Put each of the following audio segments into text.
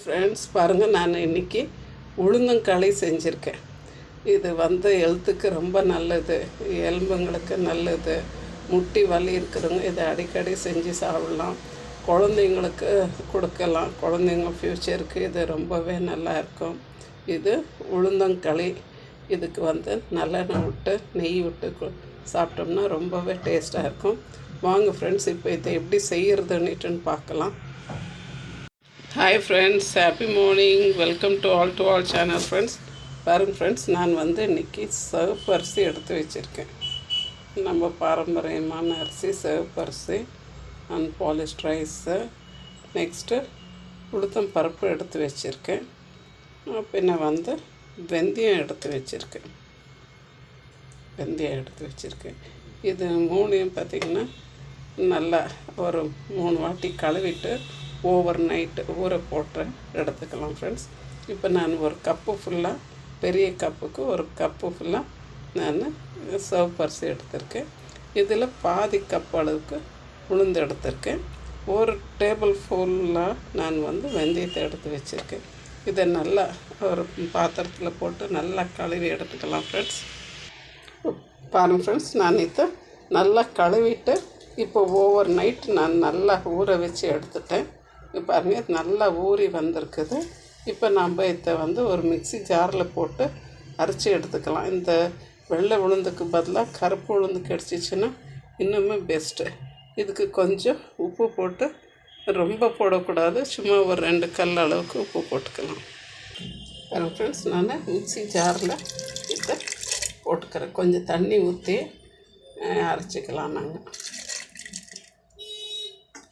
Friends பாருங்கள் நான் இன்றைக்கி உளுந்தங்களி செஞ்சுருக்கேன். இது வந்து ஹெல்த்துக்கு ரொம்ப நல்லது. எலும்புங்களுக்கு நல்லது. முட்டி வலி இருக்கிறவங்க இதை அடிக்கடி செஞ்சு சாப்பிடலாம். குழந்தைங்களுக்கு கொடுக்கலாம். குழந்தைங்க ஃப்யூச்சருக்கு இது ரொம்பவே நல்லா இருக்கும். இது உளுந்தங்களி. இதுக்கு வந்து நல்லெண்ணெய் விட்டு நெய் விட்டு சாப்பிட்டோம்னா ரொம்பவே டேஸ்ட்டாக இருக்கும். வாங்க ஃப்ரெண்ட்ஸ் இப்போ இதை எப்படி செய்கிறதுன்னுட்டுன்னு பார்க்கலாம். Hi friends happy morning welcome to all to all channel friends பாருங்க ஃப்ரெண்ட்ஸ் நான் வந்து இன்றைக்கி சிவப்பு அரிசி எடுத்து வச்சுருக்கேன். நம்ம பாரம்பரியமான அரிசி சிவப்பு அரிசி அண்ட் பாலிஷ்ட் ரைஸு நெக்ஸ்ட்டு உளுத்தம் பருப்பு எடுத்து வச்சுருக்கேன். பின்ன வந்து வெந்தயம் எடுத்து வச்சுருக்கேன். வெந்தயம் எடுத்து வச்சுருக்கேன். இது மூணையும் பார்த்திங்கன்னா நல்லா ஒரு மூணு வாட்டி கழுவிட்டு ஓவர் நைட்டு ஊற போட்டு எடுத்துக்கலாம் ஃப்ரெண்ட்ஸ் இப்போ நான் ஒரு கப்பு ஃபுல்லாக பெரிய கப்புக்கு ஒரு கப்பு ஃபுல்லாக நான் சிவப்பரிசி எடுத்திருக்கேன். இதில் பாதி கப் அளவுக்கு உளுந்து எடுத்திருக்கேன். ஒரு டேபிள் ஃபுல்லாக நான் வந்து வெந்தயத்தை எடுத்து வச்சுருக்கேன். இதை நல்லா ஒரு பாத்திரத்தில் போட்டு நல்லா கழுவி எடுத்துக்கலாம் ஃப்ரெண்ட்ஸ் பாருங்கள் ஃப்ரெண்ட்ஸ் நான் இதை நல்லா கழுவிட்டு இப்போ ஓவர் நைட் நான் நல்லா ஊற வச்சு எடுத்துட்டேன். பாருங்கள் பாருங்க. நல்லா ஊறி வந்திருக்குது. இப்போ நம்ம இதை வந்து ஒரு மிக்ஸி ஜாரில் போட்டு அரைச்சி எடுத்துக்கலாம். இந்த வெள்ளை உளுந்துக்கு பதிலாக கருப்பு உளுந்து கிடச்சிச்சின்னா இன்னுமே பெஸ்ட்டு இதுக்கு கொஞ்சம் உப்பு போட்டு ரொம்ப போடக்கூடாது. சும்மா ஒரு ரெண்டு கல் அளவுக்கு உப்பு போட்டுக்கலாம். பாருங்க ஃப்ரெண்ட்ஸ் நான் மிக்ஸி ஜாரில் இதை போட்டுக்கிறேன். கொஞ்சம் தண்ணி ஊற்றி அரைச்சிக்கலாம் நாங்கள்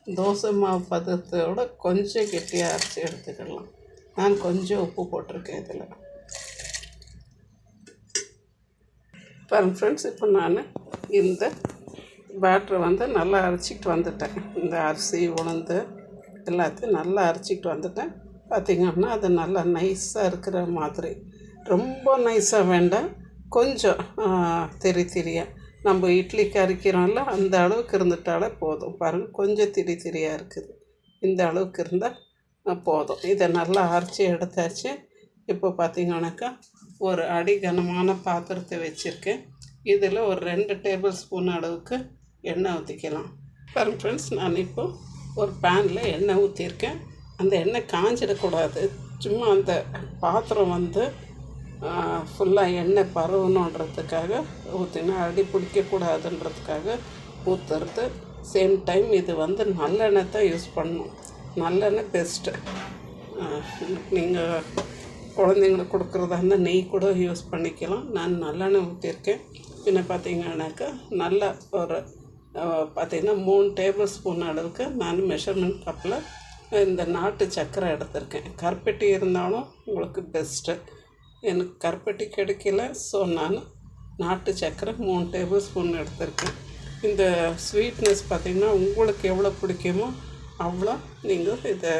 தோசை மாவு பதத்தோட கொஞ்சம் கெட்டியாக அரைச்சி எடுத்துக்கலாம். நான் கொஞ்சம் உப்பு போட்டிருக்கேன் இதில். பாருங்க ஃப்ரெண்ட்ஸ் இப்போ நான் இந்த பேட்டரை வந்து நல்லா அரைச்சிக்கிட்டு வந்துட்டேன். இந்த அரிசி உளுந்து எல்லாத்தையும் நல்லா அரைச்சிக்கிட்டு வந்துட்டேன். பார்த்திங்கன்னா அது நல்லா நைஸாக இருக்கிற மாதிரி. ரொம்ப நைஸாக வேண்டாம். கொஞ்சம் தெரிய தெரியும் திரியாக நம்ம இட்லிக்கு அரைக்கிறோம்ல அந்த அளவுக்கு இருந்துட்டாலே போதும். பாருங்கள் கொஞ்சம் திரி திரியாக இருக்குது. இந்த அளவுக்கு இருந்தால் போதும். இதை நல்லா அரைச்சி எடுத்தாச்சு. இப்போ பார்த்திங்கனாக்கா ஒரு அடி கனமான பாத்திரத்தை வச்சுருக்கேன். இதில் ஒரு ரெண்டு டேபிள் ஸ்பூன் அளவுக்கு எண்ணெய் ஊற்றிக்கலாம் பாருங்கள் ஃப்ரெண்ட்ஸ் நான் இப்போது ஒரு பேனில் எண்ணெய் ஊற்றிருக்கேன் அந்த எண்ணெய் காஞ்சிடக்கூடாது. சும்மா அந்த பாத்திரம் வந்து ஃபுல்லாக எண்ணெய் பரவணுன்றதுக்காக ஊற்றினா அடி பிடிக்கக்கூடாதுன்றதுக்காக ஊற்றுறது சேம் டைம் இது வந்து நல்லெண்ணெய் தான் யூஸ் பண்ணணும் நல்லெண்ணெய் பெஸ்ட்டு நீங்கள் குழந்தைங்களுக்கு கொடுக்குறதா இருந்தால் நெய் கூட யூஸ் பண்ணிக்கலாம். நான் நல்லெண்ணெய் ஊற்றிருக்கேன் பின்ன பார்த்தீங்கன்னாக்கா நல்ல ஒரு பார்த்திங்கன்னா பார்த்தீங்கன்னா மூணு டேபிள் ஸ்பூன் அளவுக்கு நான் மெஷர்மெண்ட் கப்பில் இந்த நாட்டு சர்க்கரை எடுத்திருக்கேன். கருப்பட்டி இருந்தாலும் உங்களுக்கு பெஸ்ட்டு எனக்கு கருப்பட்டி கிடைக்கல. ஸோ நான் நாட்டு சர்க்கரை மூணு டேபிள் ஸ்பூன் எடுத்திருக்கேன். இந்த ஸ்வீட்னஸ் பார்த்திங்கன்னா உங்களுக்கு எவ்வளோ பிடிக்குமோ அவ்வளோ நீங்கள் இதை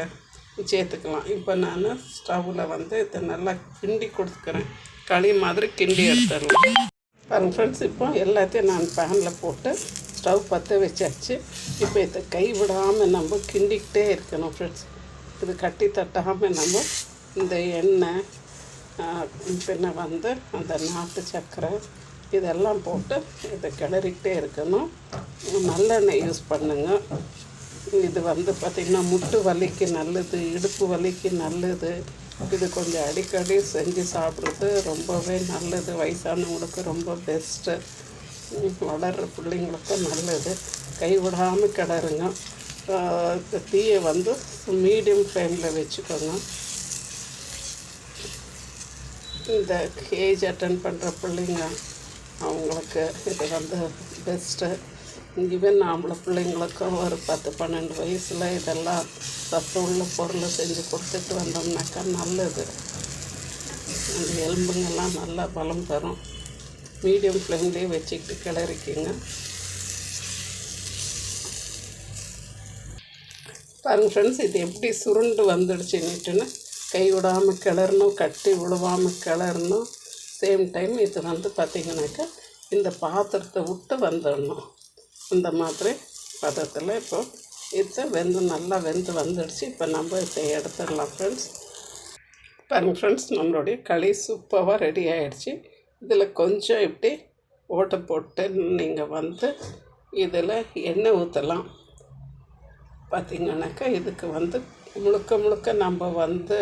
சேர்த்துக்கலாம். இப்போ நான் ஸ்டவ்வில் வந்து இதை நல்லா கிண்டி கொடுத்துக்கிறேன். களி மாதிரி கிண்டி எடுத்துடலாம். பாருங்க ஃப்ரெண்ட்ஸ் இப்போ எல்லாத்தையும் நான் பேனில் போட்டு ஸ்டவ் பற்ற வச்சாச்சு. இப்போ இதை கை விடாமல் நம்ம கிண்டிக்கிட்டே இருக்கணும் ஃப்ரெண்ட்ஸ் இது கட்டி தட்டாமல் நம்ம இந்த எண்ணெய் பின்ன வந்து அந்த நாட்டு சர்க்கரை இதெல்லாம் போட்டு இதை கிளறிக்கிட்டே இருக்கணும். நல்லெண்ணெய் யூஸ் பண்ணுங்கள் இது வந்து பார்த்திங்கன்னா முட்டு வலிக்கு நல்லது இடுப்பு வலிக்கு நல்லது. இது கொஞ்சம் அடிக்கடி செஞ்சு சாப்பிட்றது ரொம்பவே நல்லது. வயசானவங்களுக்கு ரொம்ப பெஸ்ட்டு வளர்கிற பிள்ளைங்களுக்கும் நல்லது. கைவிடாமல் கிளறுங்க. தீயை வந்து மீடியம் ஃப்ளேமில் வச்சுக்கோங்க. இந்த ஏஜ் அட்டன் பண்ணுற பிள்ளைங்க அவங்களுக்கு இது வந்து பெஸ்ட்டு ஈவன் ஆம்பளை பிள்ளைங்களுக்கும் ஒரு பத்து பன்னெண்டு வயசில் இதெல்லாம் சத்து உள்ள பொருளை செஞ்சு கொடுத்துட்டு வந்தோம்னாக்கா நல்லது. அந்த எலும்புங்கெல்லாம் நல்லா பலம் தரும். மீடியம் ஃப்ளேம்லேயே வச்சுக்கிட்டு கிளறிக்கிங்க. பாருங்க ஃப்ரெண்ட்ஸ் இது எப்படி சுருண்டு வந்துடுச்சுன்னுட்டுன்னு கை விடாமல் கிளறணும் கட்டி விழுவாமல் கிளறணும். சேம் டைம் இது வந்து பார்த்திங்கனாக்கா இந்த பாத்திரத்தை விட்டு வந்துடணும். இந்த மாதிரி பதத்தில் இப்போ இது வெந்து நல்லா வெந்து வந்துடுச்சு. இப்போ நம்ம இதை எடுத்துடலாம் ஃப்ரெண்ட்ஸ் பாருங்கள் ஃப்ரெண்ட்ஸ் நம்மளுடைய களி சூப்பராக ரெடி ஆகிடுச்சு இதில் கொஞ்சம் இப்படி ஓட்டை போட்டு நீங்கள் வந்து இதில் எண்ணெய் ஊற்றலாம் பார்த்திங்கனாக்கா இதுக்கு வந்து முழுக்க முழுக்க நம்ம வந்து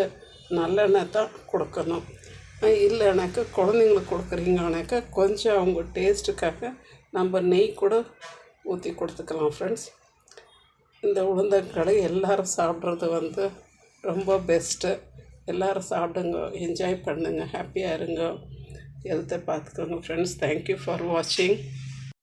நல்லெண்ணெய் தான் கொடுக்கணும். இல்லைனாக்கா குழந்தைங்களுக்கு கொடுக்குறீங்கனாக்கா கொஞ்சம் அவங்க டேஸ்ட்டுக்காக நம்ம நெய் கூட ஊற்றி கொடுத்துக்கலாம் ஃப்ரெண்ட்ஸ் இந்த உளுந்தங்களை எல்லோரும் சாப்பிட்றது வந்து ரொம்ப பெஸ்ட்டு எல்லோரும் சாப்பிடுங்க என்ஜாய் பண்ணுங்கள் ஹாப்பியாக இருங்க. ஹெல்த்தை பார்த்துக்கோங்க ஃப்ரெண்ட்ஸ் தேங்க்யூ ஃபார் வாட்சிங்